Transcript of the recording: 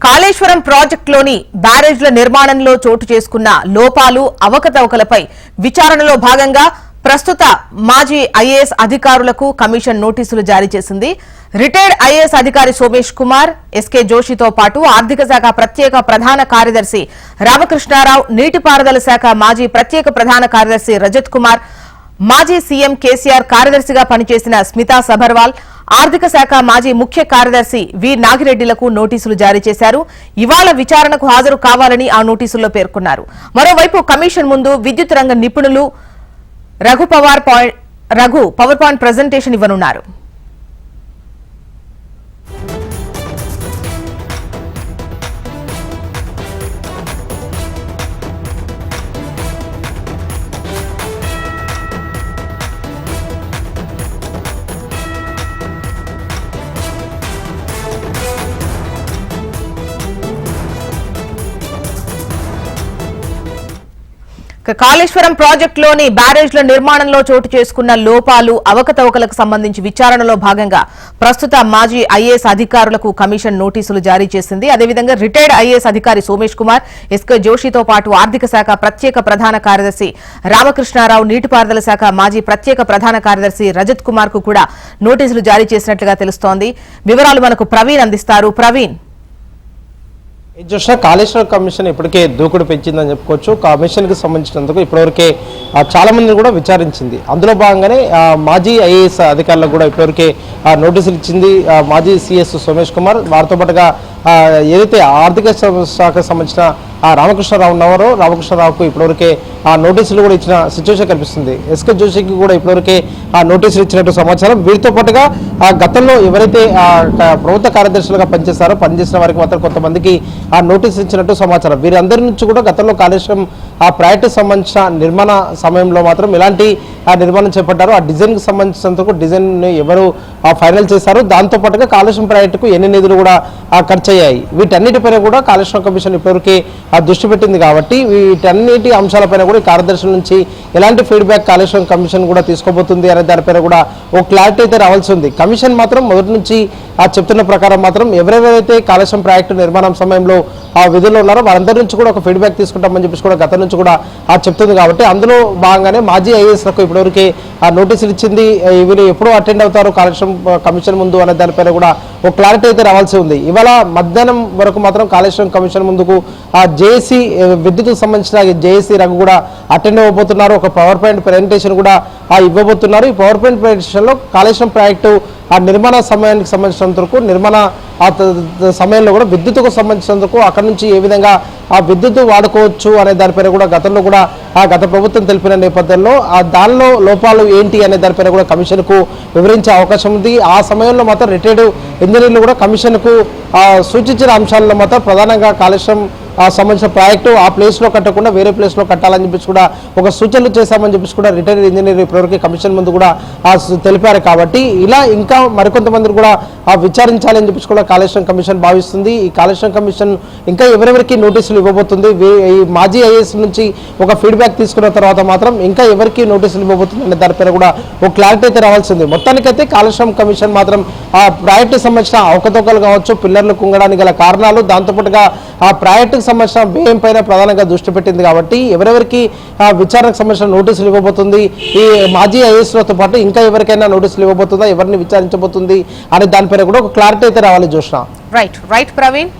కాళేశ్వరం ప్రాజెక్టులోని బ్యారేజ్ల నిర్మాణంలో చోటు చేసుకున్న లోపాలు అవకతవకలపై విచారణలో భాగంగా ప్రస్తుత మాజీ ఐఏఎస్ అధికారులకు కమిషన్ నోటీసులు జారీ చేసింది. రిటైర్డ్ ఐఏఎస్ అధికారి సోమేష్ కుమార్ ఎస్కే జోషితో పాటు ఆర్థిక శాఖ ప్రత్యేక ప్రధాన కార్యదర్శి రామకృష్ణారావు నీటిపారుదల శాఖ మాజీ ప్రత్యేక ప్రధాన కార్యదర్శి రజత్ కుమార్ మాజీ సీఎం కేసీఆర్ కార్యదర్శిగా పనిచేసిన స్మితా సబర్వాల్ ఆర్థిక శాఖ మాజీ ముఖ్య కార్యదర్శి వి నాగిరెడ్డిలకు నోటీసులు జారీ చేశారు. ఇవాళ విచారణకు హాజరు కావాలని ఆ నోటీసుల్లో పేర్కొన్నారు. మరోవైపు కమిషన్ ముందు విద్యుత్ రంగ నిపుణులు Raghu power point Raghu power point presentation ఇవ్వనున్నారు. కాళేశ్వరం ప్రాజెక్టులోని బ్యారేజ్ల నిర్మాణంలో చోటు చేసుకున్న లోపాలు అవకతవకలకు సంబంధించి విచారణలో భాగంగా ప్రస్తుత మాజీ ఐఏఎస్ అధికారులకు కమిషన్ నోటీసులు జారీ చేసింది. అదేవిధంగా రిటైర్డ్ ఐఏఎస్ అధికారి సోమేష్ కుమార్ ఎస్కే జోషితో పాటు ఆర్థిక శాఖ ప్రత్యేక ప్రధాన కార్యదర్శి రామకృష్ణారావు నీటిపారుదల శాఖ మాజీ ప్రత్యేక ప్రధాన కార్యదర్శి రజత్ కుమార్కు కూడా నోటీసులు జారీ చేసినట్లుగా తెలుస్తోంది. వివరాలు మనకు ప్రవీణ్ అందిస్తారు. ప్రవీణ్. ఇది చూసిన కాళేశ్వర కమిషన్ ఇప్పటికే దూకుడు పెంచిందని చెప్పుకోవచ్చు. కమిషన్కి సంబంధించినందుకు ఇప్పటివరకే ఆ, చాలా మందిని కూడా విచారించింది. అందులో భాగంగానే మాజీ ఐఏఎస్ అధికారులకు కూడా ఇప్పటివరకే నోటీసులు ఇచ్చింది మాజీ సిఎస్ సోమేష్ కుమార్. వారితో పాటుగా ఏదైతే ఆర్థిక శాఖకు సంబంధించిన ఆ రామకృష్ణరావు ఉన్నవారు. రామకృష్ణరావుకు ఇప్పటివరకే ఆ నోటీసులు కూడా ఇచ్చిన సిచ్యువేషన్ కనిపిస్తుంది. ఎస్కే జోషికి కూడా ఇప్పటివరకే ఆ నోటీసులు ఇచ్చినట్టు సమాచారం. వీరితో పాటుగా ఆ గతంలో ఎవరైతే ఆ ప్రభుత్వ కార్యదర్శులుగా పనిచేస్తారో పనిచేసిన వారికి మాత్రం కొంతమందికి ఆ నోటీసులు ఇచ్చినట్టు సమాచారం. వీరందరి నుంచి కూడా గతంలో కాళేశ్వరం ఆ ప్రాజెక్టు సంబంధించిన నిర్మాణ సమయంలో మాత్రం ఎలాంటి ఆ నిర్మాణం చేపట్టారు ఆ డిజైన్కి సంబంధించినందుకు డిజైన్ ఎవరు ఆ ఫైనల్ చేశారు దాంతో పాటుగా ప్రాజెక్టుకు ఎన్ని నిధులు కూడా ఖర్చు అయ్యాయి వీటన్నిటిపైన కూడా కాలుష్యం కమిషన్ ఇప్పటివరకు ఆ దృష్టి పెట్టింది కాబట్టి వీటన్నిటి అంశాలపైన కూడా కార్యదర్శి కార్యదర్శుల నుంచి ఎలాంటి ఫీడ్బ్యాక్ కాలుష్యం కమిషన్ కూడా తీసుకోబోతుంది అనే దానిపైన కూడా ఒక క్లారిటీ అయితే రావాల్సి ఉంది. కమిషన్ మాత్రం మొదటి నుంచి ఆ చెప్తున్న ప్రకారం మాత్రం ఎవరెవరైతే కాలుష్యం ప్రాజెక్టు నిర్మాణం సమయంలో ఆ విధుల్లో ఉన్నారో వారందరి నుంచి కూడా ఒక ఫీడ్బ్యాక్ తీసుకుంటామని చెప్పేసి కూడా గత నుంచి కూడా ఆ చెప్తుంది కాబట్టి అందులో భాగంగానే మాజీ ఐఏఎస్లకు ఇప్పటివరకు ఆ నోటీసులు ఇచ్చింది. వీళ్ళు ఎప్పుడు అటెండ్ అవుతారు కాళేశ్వరం కమిషన్ ముందు అనే దానిపైన కూడా ఒక క్లారిటీ అయితే రావాల్సి ఉంది. ఇవాళ మధ్యాహ్నం వరకు మాత్రం కాళేశ్వరం కమిషన్ ముందుకు ఆ జేఏసీ విద్యుత్కు సంబంధించిన జేఏసీ రఘు కూడా అటెండ్ అవ్వబోతున్నారు. ఒక పవర్ పాయింట్ ప్రజెంటేషన్ కూడా ఇవ్వబోతున్నారు. ఈ పవర్ పాయింట్ ప్రజెంటేషన్లో కాళేశ్వరం ప్రాజెక్టు ఆ నిర్మాణ సమయానికి సంబంధించినంత వరకు నిర్మాణ ఆ సమయంలో కూడా విద్యుత్తుకు సంబంధించినందుకు అక్కడ నుంచి ఏ విధంగా ఆ విద్యుత్ వాడుకోవచ్చు అనే దానిపైన కూడా గతంలో కూడా ఆ గత ప్రభుత్వం తెలిపిన నేపథ్యంలో ఆ దానిలో లోపాలు ఏంటి అనే దానిపైన కూడా కమిషన్కు వివరించే అవకాశం ఉంది. ఆ సమయంలో మాత్రం రిటైర్డ్ ఇంజనీర్లు కూడా కమిషన్కు సూచించిన అంశాల్లో మాత్రం ప్రధానంగా కాలుష్యం సంబంధించిన ప్రాజెక్టు ఆ ప్లేస్లో కట్టకుండా వేరే ప్లేస్లో కట్టాలని చెప్పేసి కూడా ఒక సూచనలు చేశామని చెప్పేసి కూడా రిటైర్డ్ ఇంజనీర్ ఇప్పటివరకు కమిషన్ ముందు కూడా తెలిపారు కాబట్టి ఇలా ఇంకా మరికొంతమంది కూడా ఆ విచారించాలని చెప్పేసి కూడా కాళేశ్వరం కమిషన్ భావిస్తుంది. ఈ కాళేశ్వరం కమిషన్ ఇంకా ఎవరెవరికి నోటీసులు ఇవ్వబోతుంది? ఈ మాజీ ఐఏఎస్ నుంచి ఒక ఫీడ్బ్యాక్ తీసుకున్న తర్వాత మాత్రం ఇంకా ఎవరికి నోటీసులు ఇవ్వబోతుంది అనే దానిపైన కూడా ఒక క్లారిటీ అయితే రావాల్సింది. మొత్తానికైతే కాళేశ్వరం కమిషన్ మాత్రం ఆ ప్రాజెక్టుకి సంబంధించిన అవకతవకలు కావచ్చు పిల్లర్లు కుంగడానికి గల కారణాలు దాంతోపాటుగా ఆ ప్రాజెక్టుకు సంబంధించిన వ్యయం పైన ప్రధానంగా దృష్టి పెట్టింది కాబట్టి ఎవరెవరికి విచారణకు సంబంధించిన నోటీసులు ఇవ్వబోతుంది ఈ మాజీ ఐఏఎస్లతో పాటు ఇంకా ఎవరికైనా నోటీసులు ఇవ్వబోతుందా ఎవరిని విచారించబోతుంది అనే దానిపైన కూడా ఒక క్లారిటీ అయితే రావాలి చూసిన రైట్ రైట్ ప్రవీణ్